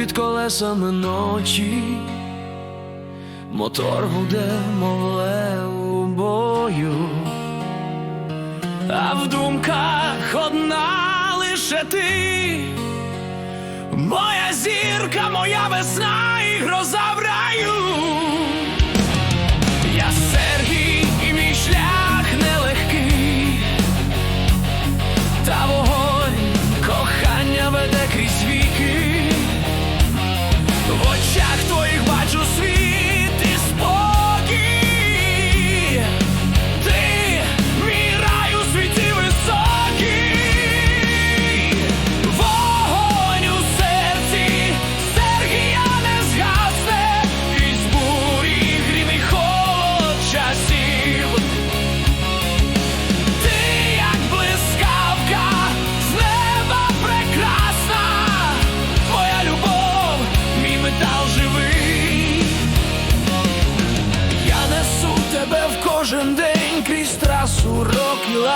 під колесами ночі, мотор буде молею бою, а в думках одна лише ти, моя зірка, моя весна і гроза в раю.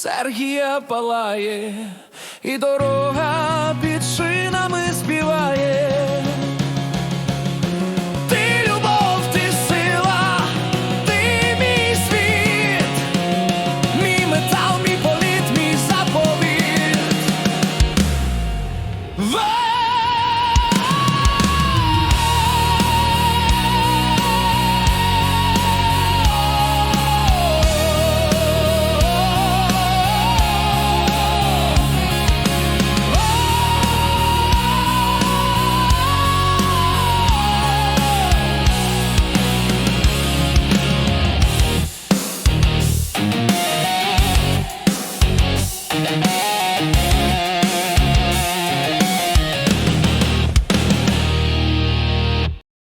Сергія палає і дорога підши. Bye.